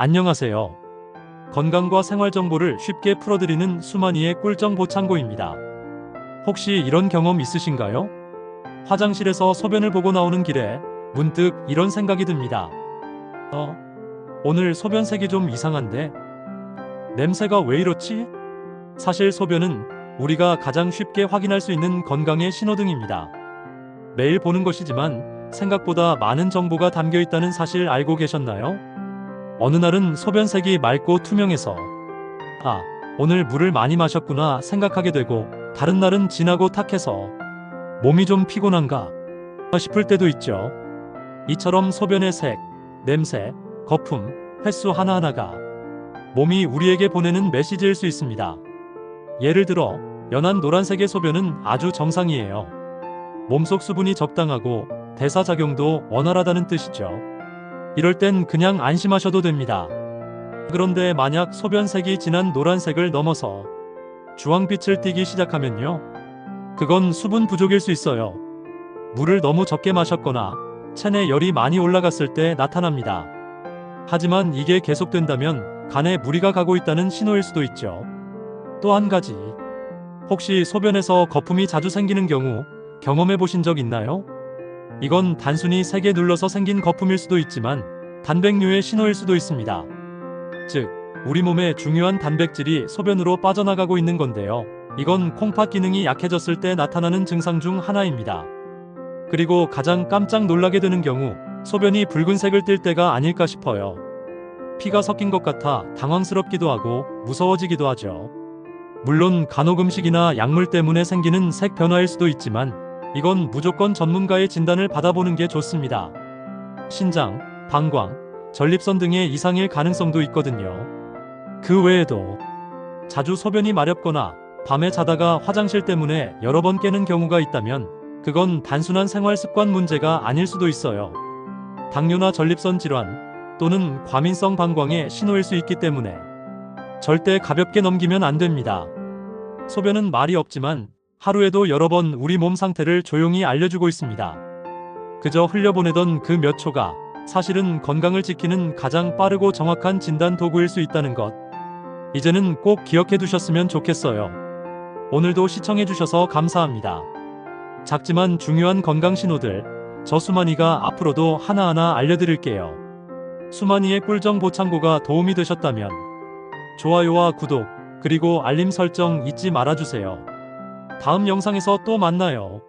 안녕하세요. 건강과 생활 정보를 쉽게 풀어드리는 수만이의 꿀정보 창고입니다. 혹시 이런 경험 있으신가요? 화장실에서 소변을 보고 나오는 길에 문득 이런 생각이 듭니다. 어, 오늘 소변 색이 좀 이상한데? 냄새가 왜 이렇지? 사실 소변은 우리가 가장 쉽게 확인할 수 있는 건강의 신호등입니다. 매일 보는 것이지만 생각보다 많은 정보가 담겨 있다는 사실 알고 계셨나요? 어느 날은 소변색이 맑고 투명해서 아, 오늘 물을 많이 마셨구나 생각하게 되고 다른 날은 진하고 탁해서 몸이 좀 피곤한가 싶을 때도 있죠. 이처럼 소변의 색, 냄새, 거품, 횟수 하나하나가 몸이 우리에게 보내는 메시지일 수 있습니다. 예를 들어 연한 노란색의 소변은 아주 정상이에요. 몸속 수분이 적당하고 대사작용도 원활하다는 뜻이죠. 이럴 땐 그냥 안심하셔도 됩니다. 그런데 만약 소변색이 진한 노란색을 넘어서 주황빛을 띠기 시작하면요. 그건 수분 부족일 수 있어요. 물을 너무 적게 마셨거나 체내 열이 많이 올라갔을 때 나타납니다. 하지만 이게 계속된다면 간에 무리가 가고 있다는 신호일 수도 있죠. 또 한 가지. 혹시 소변에서 거품이 자주 생기는 경우 경험해 보신 적 있나요? 이건 단순히 색에 눌러서 생긴 거품일 수도 있지만 단백뇨의 신호일 수도 있습니다. 즉, 우리 몸의 중요한 단백질이 소변으로 빠져나가고 있는 건데요. 이건 콩팥 기능이 약해졌을 때 나타나는 증상 중 하나입니다. 그리고 가장 깜짝 놀라게 되는 경우 소변이 붉은색을 띨 때가 아닐까 싶어요. 피가 섞인 것 같아 당황스럽기도 하고 무서워지기도 하죠. 물론 간혹 음식이나 약물 때문에 생기는 색 변화일 수도 있지만 이건 무조건 전문가의 진단을 받아보는 게 좋습니다. 신장, 방광, 전립선 등의 이상일 가능성도 있거든요. 그 외에도 자주 소변이 마렵거나 밤에 자다가 화장실 때문에 여러 번 깨는 경우가 있다면 그건 단순한 생활 습관 문제가 아닐 수도 있어요. 당뇨나 전립선 질환 또는 과민성 방광의 신호일 수 있기 때문에 절대 가볍게 넘기면 안 됩니다. 소변은 말이 없지만 하루에도 여러 번 우리 몸 상태를 조용히 알려주고 있습니다. 그저 흘려보내던 그 몇 초가 사실은 건강을 지키는 가장 빠르고 정확한 진단 도구일 수 있다는 것. 이제는 꼭 기억해 두셨으면 좋겠어요. 오늘도 시청해 주셔서 감사합니다. 작지만 중요한 건강 신호들, 저 수만이가 앞으로도 하나하나 알려드릴게요. 수만이의 꿀정 보 창고가 도움이 되셨다면 좋아요와 구독, 그리고 알림 설정 잊지 말아주세요. 다음 영상에서 또 만나요.